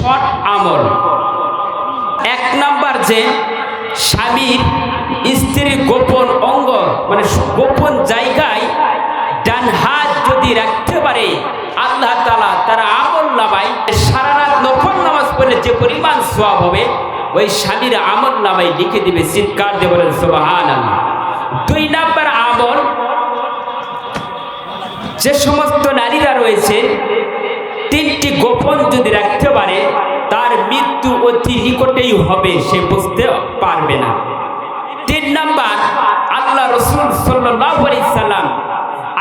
Short আমল। এক number যে স্বামীর স্ত্রীর গোপন অঙ্গ মানে গোপন জায়গায় ডান হাত যদি রাখতে পারে, আল্লাহ তালা তারা আমল নামায়, সারা রাত নফল নামাজ পড়লে যে পরিমাণ সোয়াব হবে, ওই স্বামীর আমল নামায় লিখে দিবে, চিৎকার দিয়ে বলেন সোবাহান দুই নাম্বার আমল, যে সমস্ত নারীরা রয়েছে তিনটি গোপন যদি রাখতে পারে, তার মৃত্যু অতি নিকটেই হবে, সে বুঝতে পারবে না। তিন নাম্বার, আল্লাহ রসুল সাল্লাম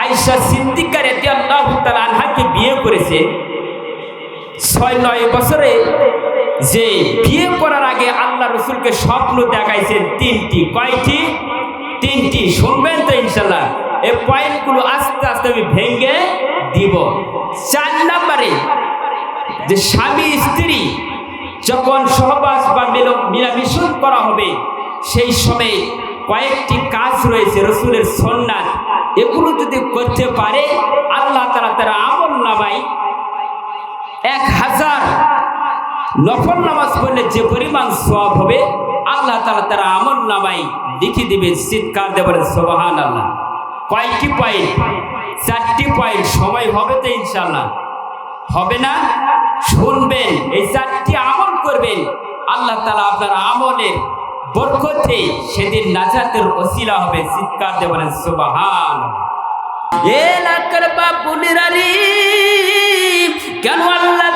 আইসা সিদ্দিকার এতে আল্লাহ আনহাকে বিয়ে করেছে। ছয়, নয় বছরে যে বিয়ে করার আগে আল্লাহ রসুলকে স্বপ্ন দেখাইছেন তিনটি। কয়টি? তিনটি শুনবেন তো ইনশাল্লাহ। এই পয়েন্টগুলো আস্তে আস্তে আমি ভেঙে দিব। চার নাম্বারে, যে স্বামী স্ত্রী যখন সহবাস বা মিল- মিলামিশন করা হবে, সেই সময় কয়েকটি কাজ রয়েছে, রসুলের সন্ন্যাস। এগুলো যদি করতে পারে, আল্লাহ তারা তারা আমল নামায় এক হাজার নফল নামাজ পড়লে যে পরিমাণ সব হবে, আল্লাহ তালা তারা আমল নামাই লিখে দিবে চিৎকার দেবেন সোবাহান আল্লাহ কয়েকটি পয়েন্ট চারটি পয়েন্ট সময় হবে তো ইনশাল্লাহ হবে না? শুনবেন, এই চারটি আমল করবেন। আল্লাহ তালা আপনার আমলের বরকতে সেদিন নাজাতের ওসিলা হবে, চিৎকার দেবেন সোবাহান এলাকার বাপুলির আলী কেন আল্লাহ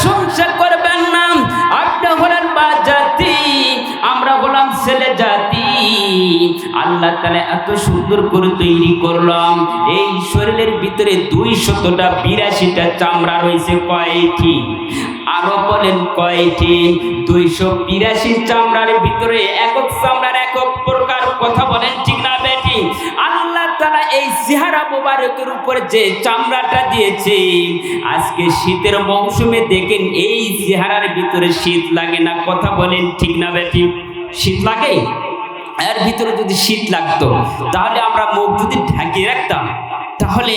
প্রশংসা করবেন না। আপনি হলেন বা জাতি, আমরা হলাম ছেলে জাতি। আল্লাহ তালা এত সুন্দর করে তৈরি করলাম। এই শরীরের ভিতরে দুই শতটা বিরাশিটা চামড়া রয়েছে কয়টি? আরও বলেন কয়েকটি দুইশো বিরাশি চামড়ার ভিতরে একক চামড়ার একক প্রকার কথা বলেন ঠিক না বেটি এই চেহারা মোবারকের উপর যে চামড়াটা দিয়েছে, আজকে শীতের মৌসুমে দেখেন এই চেহারার ভিতরে শীত লাগে না। কথা বলেন ঠিক না বেটি? শীত লাগে? এর ভিতরে যদি শীত লাগতো, তাহলে আমরা মুখ যদি ঢাকিয়ে রাখতাম, তাহলে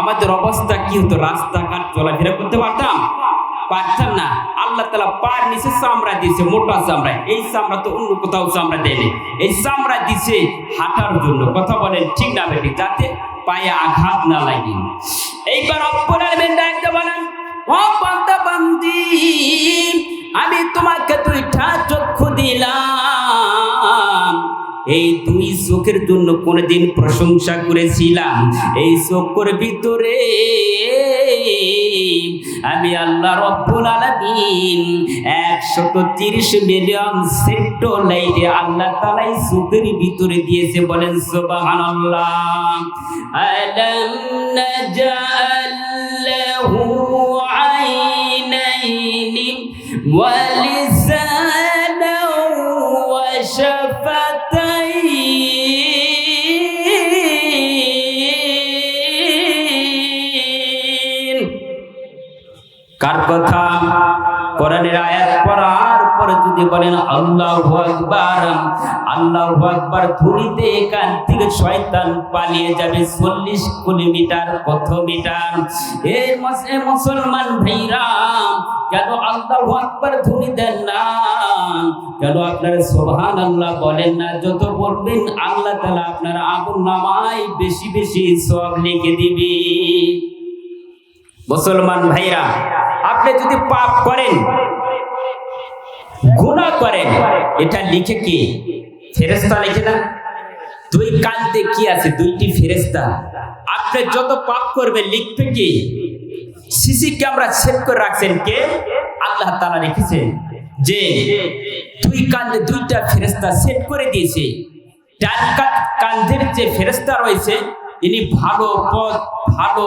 আমাদের অবস্থা কি হতো? রাস্তাঘাট চলাফেরা করতে পারতাম? পারতাম না? আল্লাহ তালা পার নিচে চামড়া দিয়েছে, মোটা চামড়া। এই চামড়া তো অন্য কোথাও চামড়া দেয়নি এই চামড়া দিছে হাঁটার জন্য। কথা বলেন ঠিক না বেটি, যাতে পায়ে আঘাত না লাগে। এইবার অপরাধ ডাকতে বলেন, ও বান্দা বান্দি আমি তোমাকে দুইটা চক্ষু দিলাম। এই দুই চোখের জন্য কোনদিন প্রশংসা করেছিলাম। এই চোখের ভিতরে আমি আল্লাহ রব্বুল আলামিন একশত তিরিশ মিলিয়ন সেন্টোলাইটে আল্লাহ তালাই চোখের ভিতরে দিয়েছে বলেন সুবহানাল্লাহ। আলাম নাজাল কার কথা? কোরআনের আয়াত পড়ার পরে যদি বলেন, আল্লাহু আকবার আল্লাহু আকবার ধুনিতে এখান থেকে শয়তান পালিয়ে যাবে চল্লিশ কিলোমিটার, কত মিটার? এ মস- মুসলমান ভাইরা, কেন আল্লাহু আকবার ধুনি দেন না? কেন আপনারা সুবহান আল্লাহ বলেন না? যত বলবেন, আল্লাহ তাআলা আপনার আগুন নামায় বেশি বেশি সব লিখে দিবে। মুসলমান ভাইরা, আপনি যদি পাপ করেন গুণা করেন, এটা লিখে কি? ফেরেস্তা লিখে না? দুই কান্তে কি আছে? দুইটি ফেরেস্তা আপনি যত পাপ করবে লিখবে কি? সিসি ক্যামেরা সেট করে রাখছেন কে? আল্লাহ তাআলা রেখেছেন যে, দুই কান্দে দুইটা ফেরেস্তা সেট করে দিয়েছে। ডান কান্ধের যে ফেরেস্তা রয়েছে, ইনি ভালো পথ, ভালো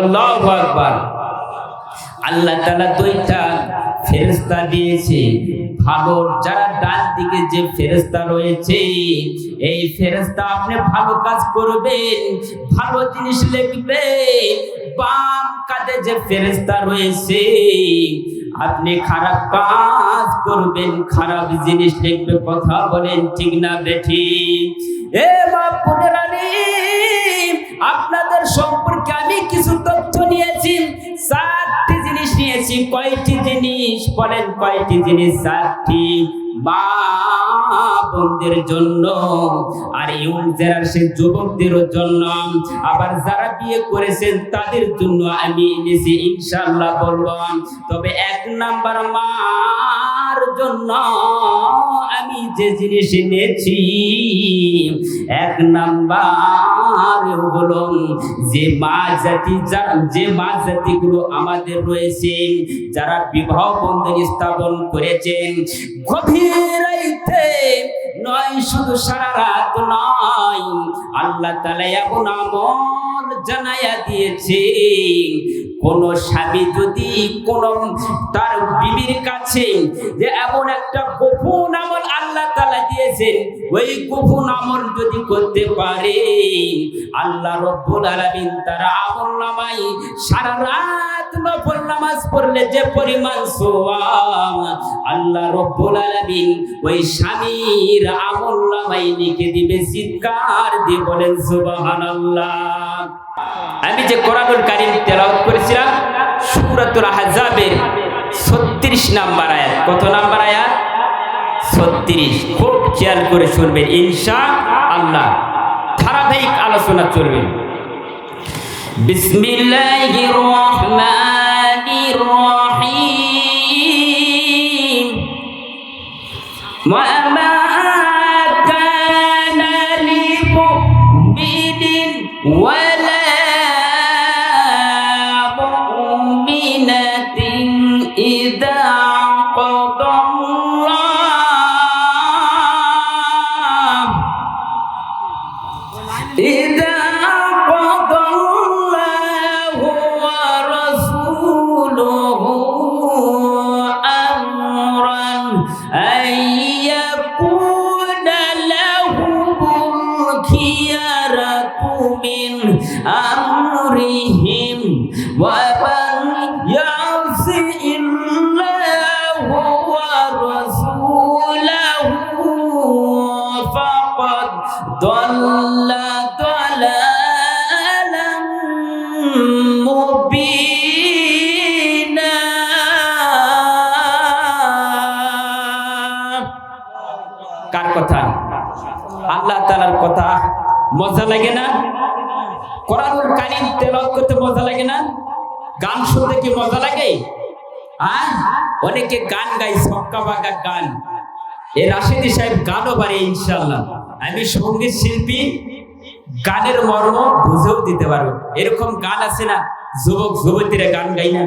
আল্লাহু রয়েছে, এই আপনি ভালো কাজ করবেন, ভালো জিনিস লিখবে। বাম কাঁধে যে ফেরেশতা রয়েছে, আপনি খারাপ কাজ করবেন, খারাপ জিনিস লিখবে, কথা বলেন ঠিক না বেঠি এ বাপ আপনাদের সম্পর্কে আমি কিছু তথ্য নিয়েছি, চারটি জিনিস নিয়েছি। কয়টি জিনিস? বলেন, কয়টি জিনিস? চারটি। মা বোনদের জন্য আর ইউন জেনারেশন যুবকদের জন্য। আবার যারা বিয়ে করেছেন, তাদের জন্য আমি এনেছি ইনশাল্লাহ বলব। তবে এক নাম্বার মার জন্য আমি যে জিনিস এনেছি, এক নাম্বার হলো যে মা জাতি যা- মা জাতিগুলো আমাদের রয়েছে, যারা বিবাহ বন্ধন স্থাপন করেছেন, গভীর নয়, শুধু সারা রাত নয়, আল্লাহ তালা এমন আমল জানাইয়া দিয়েছে। কোন স্বামী যদি কোন তার বিবির কাছে যে এমন একটা গোপন আমল আল্লাহ তালা দিয়েছেন, ওই গোপন আমল যদি করতে পারে, আল্লাহ রব্বুল আলামিন তার আমল নামাই সারা রাত নফল নামাজ পড়লে যে পরিমাণ সোয়াব আল্লাহ রব্বুল আলামিন ওই স্বামীর আমল নামাই লিখে দিবে, চিৎকার দিয়ে বলেন, সুবহানাল্লাহ। আমি যে কোরআনুল কারীম তেলাওয়াত করেছিলাম, সূরাতুল আহজাবের 36 নাম্বার আয়াত কত নাম্বার আয়াত 36 খুব খেয়াল করে শুনবেন ইনশাআল্লাহ ধারাবাহিক আলোচনা চলবে বিসমিল্লাহির রহমানির রহিম وما كان لمؤمن ولا مبينا কার কথা আল্লাহ তাআলার কথা মজা লাগে না কোরআনুল কারীম তেলাওয়াত করতে মজা লাগে না গান শুনতে কি মজা লাগে হ্যাঁ অনেকে গান গাই সক্কা বাগা গান এ রাশেদি সাহেব গানও পারে ইনশাল্লাহ আমি সঙ্গীত শিল্পী গানের মর্ম বুঝেও দিতে পারবো এরকম গান আছে না যুবক যুবতীরা গান গাই না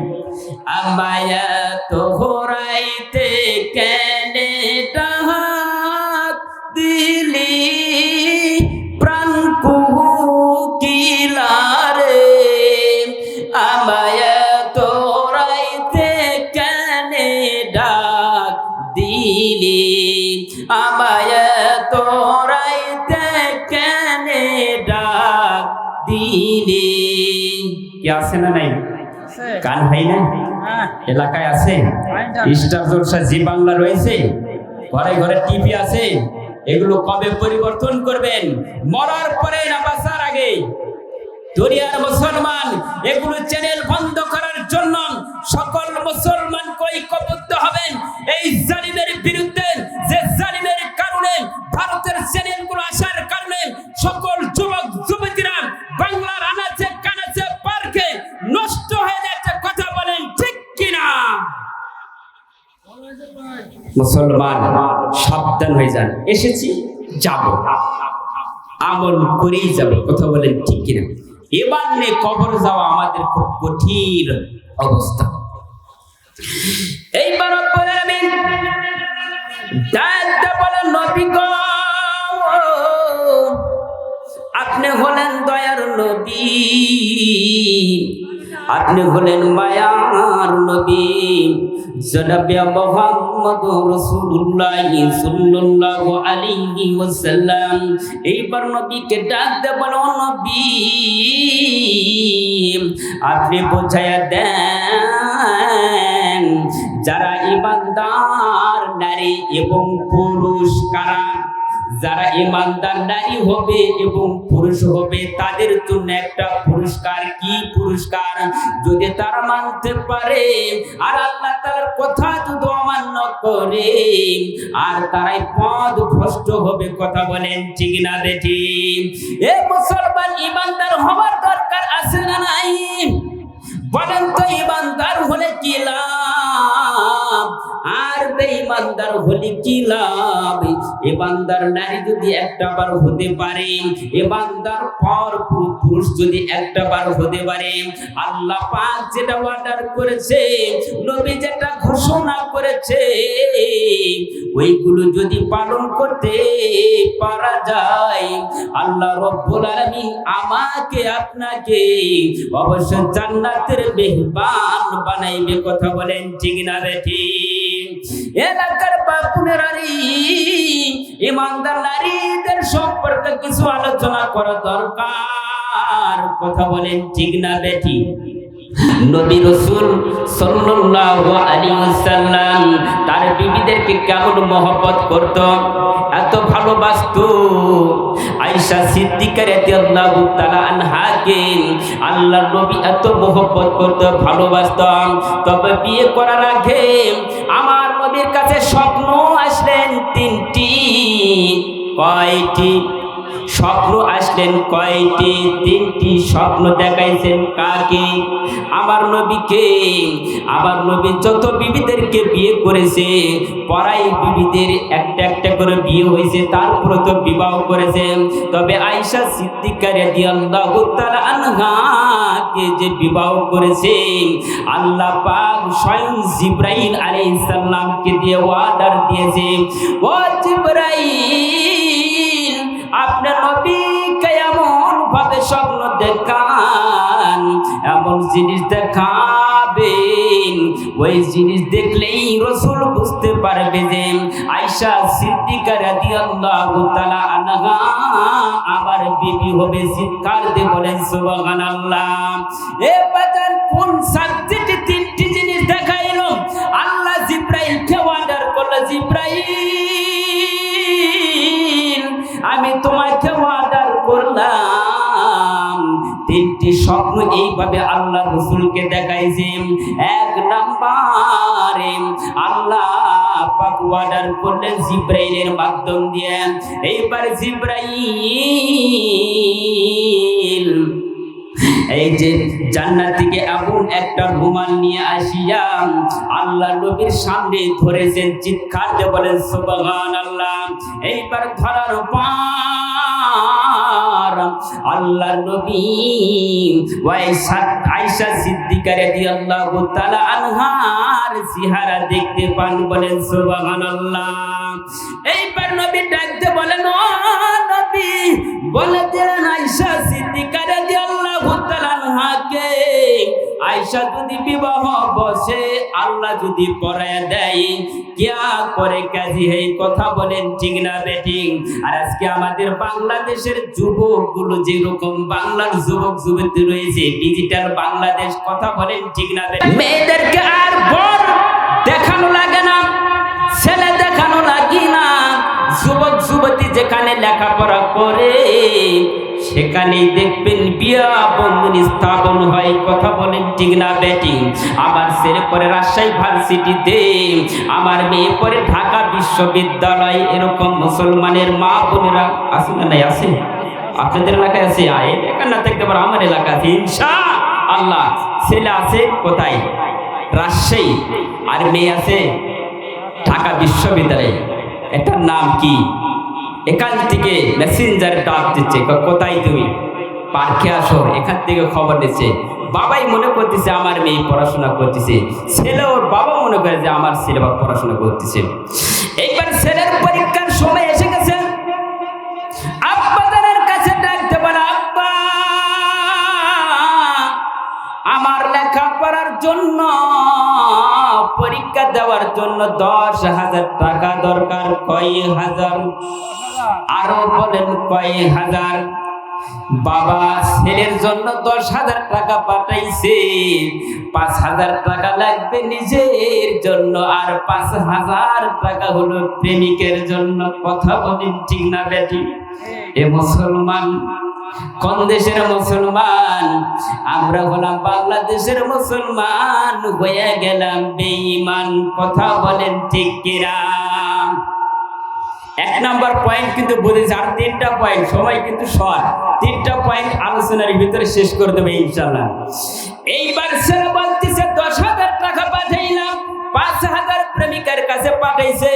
আমায়া তো হরাইতে কেনে কি আছে না নাই? গান হয় না এলাকায় আছে? স্টার জলসা জি বাংলা রয়েছে? ঘরে ঘরে টিভি আছে? এগুলো কবে পরিবর্তন করবেন? মরার পরে না বাঁচার আগে? দুনিয়ার মুসলমান এগুলো চ্যানেল বন্ধ করার জন্য সকল মুসলমান কই ঐক্যবদ্ধ হবেন। এই জালিমের বিরুদ্ধে যে জালিমের কারণে ভারতের চ্যানেলগুলো আসার কারণে সকল যুবক নষ্ট হয়ে যাচ্ছে কথা বলেন, ঠিক কিনা? মুসলমান, সাবধান হয়ে যান। এসেছি, যাব। আমল করেই যাব, কথা বলেন ঠিক কিনা? এবার নে, কবর যাওয়া আমাদের খুব কঠিন অবস্থা। এইবার আমি দায়িত্ব বলেন নবী আপনি হলেন দয়ার নবী। আপনি হলেন মায়ার নবী। জনাবে মোহাম্মদ রাসূলুল্লাহ সাল্লাল্লাহু আলাইহি ওয়াসাল্লাম। এইবার নবীকে ডাক দেবেন ও নবী, আপনি বোঝায়া দেন, যারা ইমানদার নারী এবং পুরুষ, কারা? যারা ইমানদার নারী হবে এবং পুরুষ হবে, তাদের জন্য একটা পুরস্কার কি পুরস্কার? যদি তারা মানতে পারে, আর আল্লাহ তার কথা যদি অমান্য করে, আর তারাই পদ ভ্রষ্ট হবে, কথা বলেন ঠিক না বেটি এ মুসলমান ইমানদার হওয়ার দরকার আছে না নাই? বলেন তো ইমানদার হলে কি লাভ? আর বেঈমানদার হলে কি লাভ? ইমানদার নারী যদি একটা বার হতে পারে, ইমানদার পর পুরুষ যদি একটা বার হতে পারে, আল্লাহ পাক যেটা অর্ডার করেছে, নবী যেটা ঘোষণা করেছে, ওইগুলো যদি পালন করতে পারা যায়, আল্লাহ রব্বুল আলামিন আমাকে, আপনাকে অবশ্য জান্নাতের মেহমান বানাইবে, কথা বলেন ঠিক না বেঠি এলাকার বাপুনের ইমানদার নারীদের সম্পর্কে কিছু আলোচনা করা দরকার। কথা বলেন ঠিক না বেঠি? নবী রসুল সাল্লাল্লাহু আলাইহি ওয়াসাল্লাম তার বিবিদেরকে কেমন মহব্বত করত? এত ভালোবাসতো? আয়েশা সিদ্দিকা রাদিয়াল্লাহু তাআলা আনহাকে আল্লাহর নবী এত মহব্বত করত, ভালোবাসত। তবে বিয়ে করার আগে আমার নবীর কাছে স্বপ্ন আসলেন তিনটি। কয়টি? স্বপ্ন আসলেন কয়টি? তিনটি স্বপ্ন দেখাইছেন কাকে আমার নবীকে। আমার নবী যত বিবিদেরকে বিয়ে করেছে, পরাই বিবিদের একটা একটা করে বিয়ে হয়েছে তারপরে তো বিবাহ করেছে তবে আয়েশা সিদ্দিকা রাদিয়াল্লাহু তাআলা আনহাকে যে বিবাহ করেছে আল্লাহ পাক স্বয়ং জিব্রাইল আলাইহিস সালামকে দিয়ে অর্ডার দিয়েছে ও জিব্রাইল! আপনার নবীকে এমন ভাবে স্বপ্ন দেখান, এমন জিনিস দেখাবেন। ওই জিনিস দেখলেই রসুল বুঝতে পারবে যে আয়সা সিদ্দিকা রাদিয়াল্লাহু তাআলা আনহা আমার বিবি হবে চিৎকার দিয়ে বলেন, সুবহানাল্লাহ। এ বাজান কোন সাবজেক্টে তিনটি জিনিস দেখাইলো? আল্লাহ জিব্রাইলকে অর্ডার স্বপ্ন এইভাবে আল্লাহ রসুলকে দেখাইছে এক নাম্বারে আল্লাহ করলেন জিব্রাইলের মাধ্যম দিয়ে। এইবার জিব্রাইল এই যে জান্নাত থেকে এমন একটা রুমাল নিয়ে আসিয়া আল্লাহ নবীর সামনে ধরেছেন, চিৎকার বলেন সুবহান আল্লাহ এইবার ধরার পর আল্লাহ নবী ওয়াইসা, আয়েশা সিদ্দিকা রাদিয়াল্লাহু আনহার দেখতে পান বলেন, সুবহানাল্লাহ। এইবার নবী ডাকতে বলেন, ও নবী, বলে দিলেন আয়েশা সিদ্দিকা রাদিয়াল্লাহু আয়েশা যদি বিবাহ বসে, আল্লাহ যদি পড়ায় দেয় কিয়া করে কাজী? এই কথা বলেন, ঠিক না বেটিং? আর আজকে আমাদের বাংলাদেশের যুবকগুলো যেরকম, বাংলার যুবক যুবতী রয়েছে ডিজিটাল বাংলাদেশ, কথা বলেন, ঠিক না মেয়েদেরকে আর বড় যুবক যুবতী যেখানে লেখাপড়া করে, সেখানেই দেখবেন বিয়া বন্ধন স্থাপন হয়। কথা বলেন ঠিক না ব্যাটিং আমার ছেলে পরে রাজশাহী ভার্সিটিতে, আমার মেয়ে পরে ঢাকা বিশ্ববিদ্যালয়। এরকম মুসলমানের মা বোনেরা আছে না নাই? আছে? আপনাদের এলাকায় আছে? আয় এলাকা না থাকতে পারে, আমার এলাকা আছে। আল্লাহ, ছেলে আছে কোথায়? রাজশাহী। আর মেয়ে আছে ঢাকা বিশ্ববিদ্যালয়ে। এটার নাম কি? এখান থেকে মেসেঞ্জার ডাক দিচ্ছে কোথায় তুমি? পার্কে আসো, এখান থেকে খবর নিচ্ছে। বাবাই মনে করতেছে আমার মেয়ে পড়াশোনা করতেছে। ছেলে ওর বাবা মনে করে যে আমার ছেলে বা পড়াশোনা করতেছে। এইবার ছেলের পরীক্ষার সময় এসে গেছে। আব্বাদারের কাছে ডাকতে বলে, আব্বা, আমার দেওয়ার জন্য দশ হাজার টাকা দরকার। কয় হাজার? আরও বলেন কয় হাজার? বাবা, ছেলের জন্য দশ হাজার টাকা পাঠাইছে। পাঁচ হাজার টাকা লাগবে নিজের জন্য আর পাঁচ হাজার টাকা হলো প্রেমিকের জন্য। কথা বলেন ঠিক না বেটি? এ মুসলমান কোন দেশের মুসলমান? আমরা হলাম বাংলাদেশের মুসলমান। হয়ে গেলাম বেঈমান। কথা বলেন ঠিক কিরা এক নাম্বার পয়েন্ট কিন্তু বুঝেছি, আর তিনটা পয়েন্ট, সময় কিন্তু শর্ট তিনটা পয়েন্ট আলোচনার ভিতরে শেষ করে দেবে ইনশাল্লাহ এইবার ছেলে বলতেছে, দশ হাজার টাকা পাঠাইলাম। পাঁচ হাজার প্রেমিকার কাছে পাঠাইছে।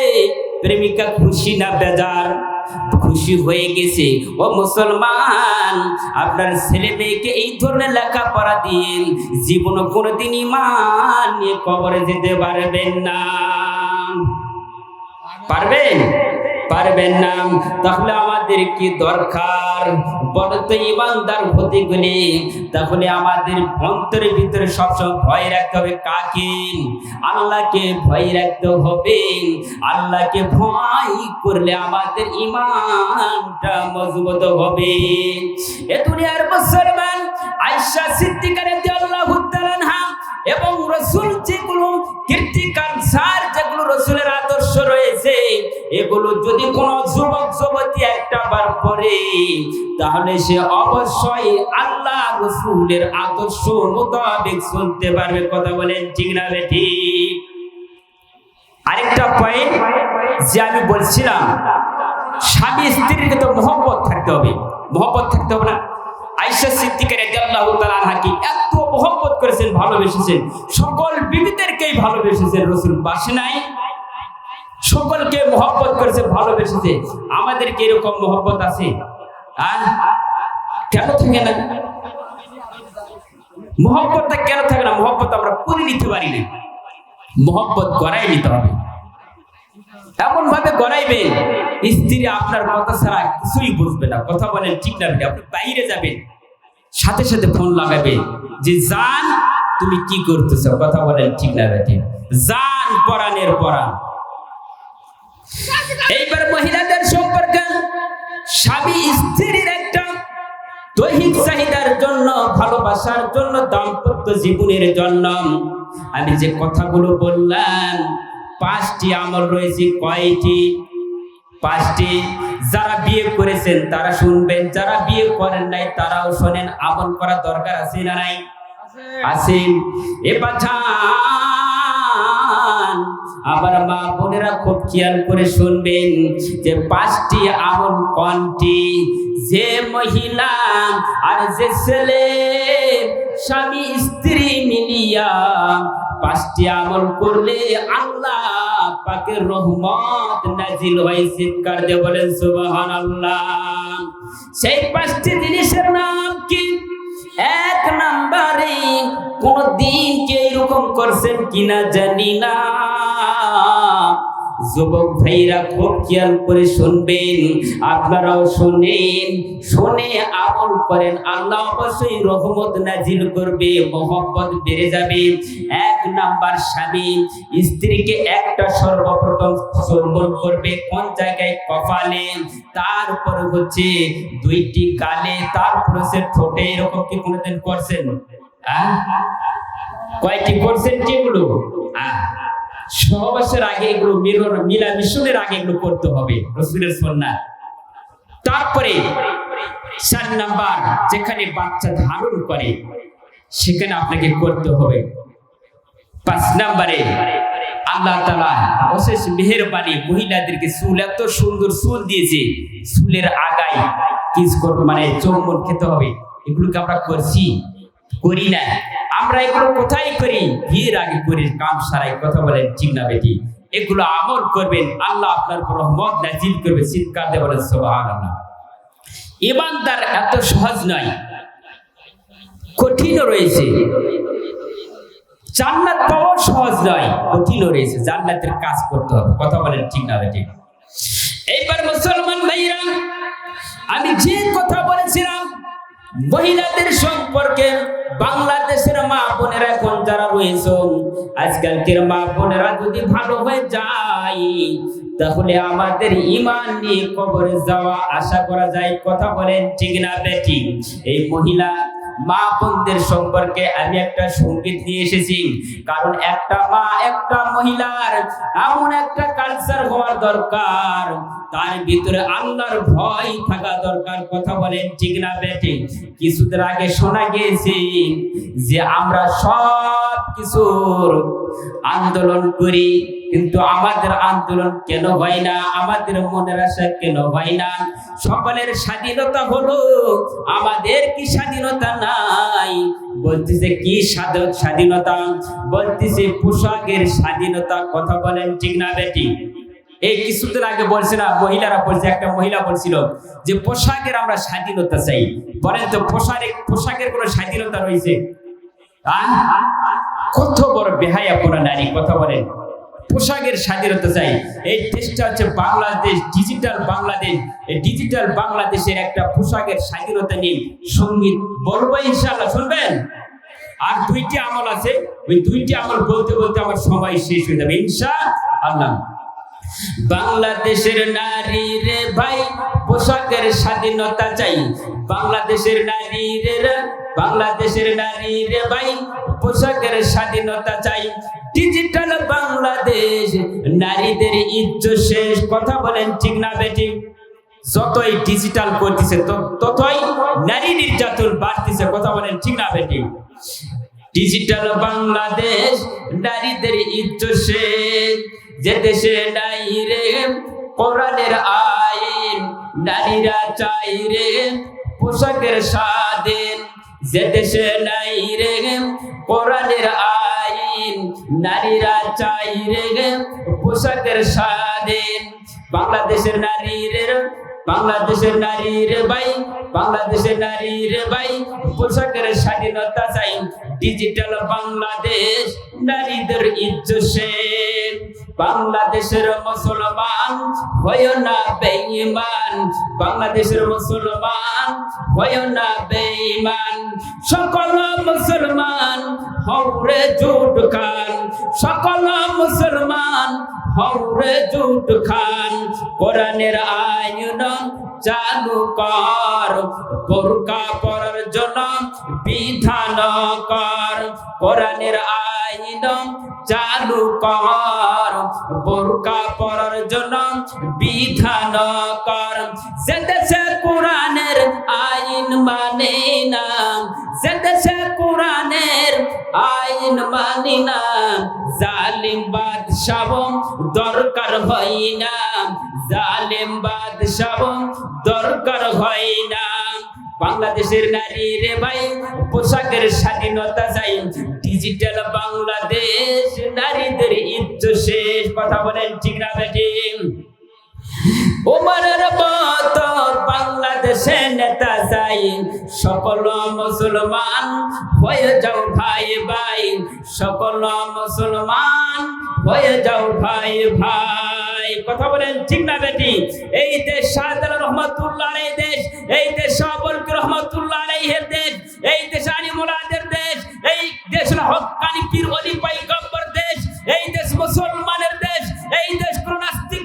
প্রেমিকা খুশি না, বেজার। খুশি হয়ে গেছে। ও মুসলমান, আপনার ছেলে মেয়েকে এই ধরনের লেখাপড়া দিন। জীবনে কোনোদিন ইমান নিয়ে কবরে যেতে পারবেন না। পারবেন? পারবেন না। তাহলে আমাদের কি দরকার? বড় তো ইমানদার হতে তাহলে আমাদের অন্তরের ভিতরে সবসময় ভয় রাখতে হবে কাকে? আল্লাহকে ভয় রাখতে হবে। আল্লাহকে ভয় করলে আমাদের ইমানটা মজবুত হবে। এ দুনিয়ার মুসলমান আয়সা সিদ্দিকারে আল্লাহ এবং রসুল যেগুলো কীর্তিকাল সার যেগুলো রসুলের রয়েছে এগুলো যদি কোনো যুবক, যুবতী একটা বার পরে তাহলে সে অবশ্যই আল্লাহ রসুলের আদর্শ মোতাবেক চলতে পারবে। কথা বলেন ঠিক না বেঠি আরেকটা পয়েন্ট যে আমি বলছিলাম, স্বামী স্ত্রীর তো মহব্বত থাকতে হবে। মহব্বত থাকতে হবে না। আইসা সিদ্দিকের রাদিয়াল্লাহু তাআলা আনহাকে এত মহব্বত করেছেন, ভালোবেসেছেন। সকল বিবিদেরকেই ভালোবেসেছেন। রসুল বাসে নাই। সকলকে মহব্বত করেছে, ভালোবেসেছে। আমাদের কি এরকম মহব্বত আছে? আর কেন থাকে না? মহব্বতটা কেন থাকে না? মহব্বত আমরা করে নিতে পারি না। মহব্বত করাই নিতে হবে। এমন ভাবে গড়াইবে, স্ত্রী আপনার কথা ছাড়া কিছুই বুঝবে না। কথা বলেন ঠিক না। আপনি বাইরে যাবেন। সাথে সাথে ফোন লাগাবে যে, জান, তুমি কি করতেছ? কথা বলেন ঠিক না বেটে জান পরাণের পরাণ এইবার মহিলাদের সম্পর্কে স্বামী স্ত্রীর একটা দৈহিক চাহিদার জন্য ভালোবাসার জন্য দাম্পত্য জীবনের জন্য। আমি যে কথাগুলো বললাম পাঁচটি আমল রয়েছে কয়টি? পাঁচটি। যারা বিয়ে করেছেন তারা শুনবেন যারা বিয়ে করেন নাই তারাও শোনেন আমল করা দরকার আছে না নাই? আছে। এ পাঠান আবার মা বোনেরা খুব খেয়াল করে শুনবেন যে পাঁচটি আমল কোনটি? যে মহিলা আর যে ছেলে, স্বামী, স্ত্রী মিলিয়া পাঁচটি আমল করলে আল্লাহ পাকের রহমত নাজিল হয়। চিৎকার দিয়ে বলেন, সুবহানাল্লাহ। সেই পাঁচটি জিনিসের নাম কি? এক নাম্বারে কোন দিন কে এরকম করছেন কিনা জানি না। যুবক ভাইরা খুব খেয়াল করে শুনবেন, আপনারাও শুনেন, শুনে আমল করেন। আল্লাহ অবশ্যই রহমত নাজিল করবে, মোহব্বত বেড়ে যাবে। এক নাম্বার স্বামী স্ত্রীকে একটা সর্বপ্রথম সম্বল করবে, কোন জায়গায় কপালে? তারপর হচ্ছে দুইটি গালে, তারপর হচ্ছে ঠোঁটে, এরকম কি কোনোদিন করছেন? আহ? কয়টি করছেন আহ সহবাসের আগে এগুলো মিলন মিলা মিশনের আগে এগুলো করতে হবে, রসুলের সন্না তারপরে চার নাম্বার, যেখানে বাচ্চা ধারণ করে, সেখানে আপনাকে করতে হবে। পাঁচ নাম্বারে, আল্লাহ তালা অশেষ মেহরবানি মহিলাদেরকে চুল, এত সুন্দর চুল দিয়েছে, চুলের আগায় কিস মানে চৌমন খেতে হবে। এগুলোকে আমরা করছি, করি না। আমরা এগুলো কোথায় করি? বিয়ের আগে করি, কাম সারাই, কথা বলেন, ঠিক না বেটি? এগুলো আমল করবেন, আল্লাহ আপনার উপর রহমত নাজিল করবে, চিৎকার দিয়ে বলেন, সুবহানাল্লাহ। ইমানদার এত সহজ নয়, কঠিনও রয়েছে। জান্নাত পাওয়া সহজ নয়, কঠিনও রয়েছে, জান্নাতের কাজ করতে হবে, কথা বলেন, ঠিক না বেটি? এইবার মুসলমান ভাইরা, আমি যে কথা বলেছিলাম মহিলাদের সম্পর্কে বাংলাদেশের মা বোনেরা এখন যারা রয়েছে আজকালকের মা বোনেরা যদি ভালো হয়ে যায়, তাহলে আমাদের ইমান নিয়ে কবরে যাওয়া আশা করা যায়। কথা বলেন ঠিক না বেটি এই মহিলা মা বোনদের সম্পর্কে আমি একটা সংগীত নিয়ে এসেছি। কারণ একটা মা, একটা মহিলার এমন একটা কালচার হওয়ার দরকার। তার ভিতরে আল্লাহর ভয় থাকা দরকার। কথা বলেন, ঠিক না বেটে কিছুদিন আগে শোনা গিয়েছে যে আমরা সব কিছুর আন্দোলন করি, কিন্তু আমাদের আন্দোলন কেন হয় না? আমাদের মনের আশা কেন হয় না? সকলের স্বাধীনতা হলো, আমাদের কি স্বাধীনতা নাই? বলতেছে, কি স্বাধ- স্বাধীনতা? বলতেছে, পোশাকের স্বাধীনতা। কথা বলেন, ঠিক না বেটি এই কিছুদিন আগে বলছে না মহিলারা বলছে, একটা মহিলা বলছিল যে পোশাকের আমরা স্বাধীনতা চাই। বলেন তো পোশাকের পোশাকের কোনো স্বাধীনতা রয়েছে? কত বড় বেহায়া পড়া নারী, কথা বলেন। পোশাকের স্বাধীনতা চাই। এই দেশটা হচ্ছে বাংলাদেশ ডিজিটাল বাংলাদেশ। এই ডিজিটাল বাংলাদেশের একটা পোশাকের স্বাধীনতা নিয়ে সংগীত বলব ইনশাআল্লাহ, শুনবেন? আর দুইটি আমল আছে। ওই দুইটি আমল বলতে বলতে আমার সময় শেষ হয়ে যাবে ইনশা আল্লাহ বাংলাদেশের নারী রে ভাই, পোশাকের স্বাধীনতা চাই। বাংলাদেশের নারী রে বাংলাদেশের নারী রে ভাই, পোশাকের স্বাধীনতা চাই। ডিজিটাল বাংলাদেশ, নারীদের ইজ্জত শেষ। কথা বলেন ঠিক না বেটি যতই ডিজিটাল করতেছে তত- ততই নারী নির্যাতন বাড়তেছে। কথা বলেন ঠিক না বেটি ডিজিটাল বাংলাদেশ, নারীদের ইজ্জত শেষ। যে দেশে নাই রে, কোরআনের আইন, নারীরা চাই রে পোশাকের স্বাধীন। যে দেশে নাই রে, কোরআনের আইন, নারীরা চাই রে পোশাকের স্বাধীন। বাংলাদেশের নারীর বাংলাদেশের নারীর ভাই বাংলাদেশের নারীর ভাই পোশাকের স্বাধীনতা চাই। ডিজিটাল বাংলাদেশ, নারীদের ইজ্জত। বাংলাদেশের মুসলমান, হয় না বেঈমান। বাংলাদেশের মুসলমান, হয় না বেঈমান। সকল মুসলমান হৌরে জুট খান। সকল মুসলমান হৌরে জুট খান কোরআনের আইন চালু কর বোরকা পরার জন্য বিধান কর কোরআনের আইন চালু কর বোরকা পরার জন্য বিধান কর। যে দেশে কোরআনের আইন মানে না, যে দেশে কোরআনের আইন মানি না, জালিম বাদশাহ দরকার হয় না, জালিম বাদশাহ দরকার হয় না। বাংলাদেশের নারী রে ভাই, পোশাকের স্বাধীনতা চাই। ডিজিটাল বাংলাদেশ, নারীদের ইজ্জত শেষ। কথা বলেন ঠিক না বেটি? মত বাংলাদেশে নেতা চাই। সকল মুসলমান হয়ে যাও ভাই ভাই। সকল মুসলমান হয়ে যাও ভাই ভাই। কথা বলেন, ঠিক না বেটি? এই দেশ শাহজাল রহমতুল্লাহ এই দেশ এই দেশ শাহবলক রহমতুল্লাহ আলাইহের দেশ, এই দেশ আলী মুরাদের দেশ, এই দেশ হলো হক্কানি পীর অলি পাইগম্বর দেশ, এই দেশ মুসলমানের দেশ, এই দেশ কোন নাস্তিক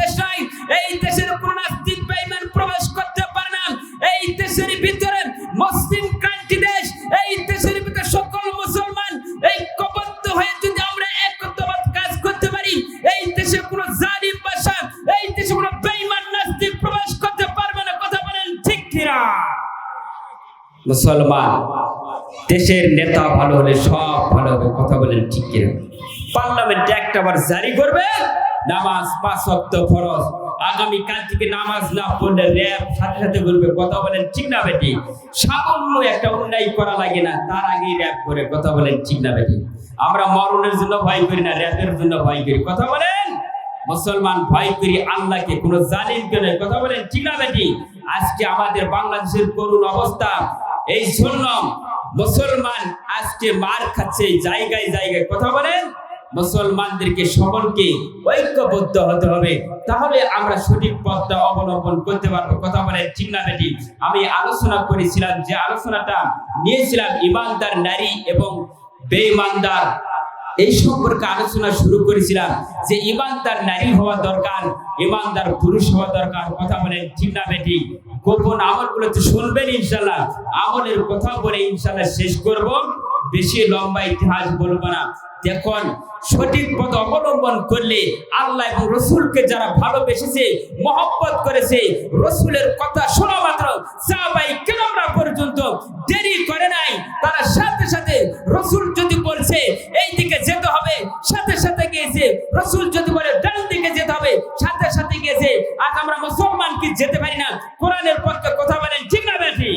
দেশ নয়, এই দেশের কোন নাস্তিক প্রবেশ করতে পারে না, এই দেশের ভিতরে মুসলিম ক্রান্তি দেশ, এই দেশের ভিতরে সকল মুসলমান এই ঐক্যবদ্ধ হয়ে যদি আমরা একত্রবাদ কাজ করতে পারি, এই দেশে কোনো মুসলমান, দেশের নেতা ভালো হলে সব ভালো হবে, কথা বলেন ঠিক কিনা? পার্লামেন্টে একটা বার জারি করবে, নামাজ পাঁচ ওয়াক্ত ফরজ। আগামী কাল থেকে নামাজ না পড়লে র্যাব সাথে সাথে বলবে, কথা বলেন ঠিক না বেটি? সামান্য একটা অন্যায় করা লাগে না, তার আগেই র্যাব করে, কথা বলেন ঠিক না বেটি? আমরা মরণের জন্য ভয় করি না, র্যাবের জন্য ভয় করি, কথা বলেন? মুসলমান ভয় করি আল্লাহকে, কোন জালিমকে নয়, কথা বলেন ঠিক না বেটি? আজকে আমাদের বাংলাদেশের করুণ অবস্থা এই জন্য মুসলমান আজকে মার খাচ্ছে জায়গায় জায়গায় কথা বলেন, মুসলমানদেরকে সকলকে ঐক্যবদ্ধ হতে হবে। তাহলে আমরা সঠিক পথটা অবলম্বন করতে পারব। কথা বলে ঠিক না বেটি? আমি আলোচনা করেছিলাম যে আলোচনাটা নিয়েছিলাম ইমানদার নারী এবং বেঈমানদার। এই সম্পর্কে আলোচনা শুরু করেছিলাম যে ইমানদার নারী হওয়া দরকার, ইমানদার পুরুষ হওয়া দরকার। কথা বলেন, ঠিক না বেটি? গোপন আমলগুলো তো শুনবেন ইনশাল্লাহ আমলের কথা বলে ইনশাল্লাহ শেষ করব। বেশি লম্বা ইতিহাস বলব না। দেখুন, সঠিক পথ অবলম্বন করলে আল্লাহ এবং রসুলকে যারা ভালোবেসেছে, মহব্বত করেছে, রসুলের কথা শোনা মাত্র সাহাবাই কেরামরা পর্যন্ত দেরি করে নাই। তারা সাথে সাথে রসুল যদি বলছে এই দিকে যেতে হবে, সাথে সাথে গিয়েছে, রসুল যদি বলে, ডান দিকে হবে। সাথে সাথে গেছে আজ আমরা মুসলমান কি যেতে পারি না। কোরআনের পক্ষে কথা বলেন, ঠিক না ব্যাটি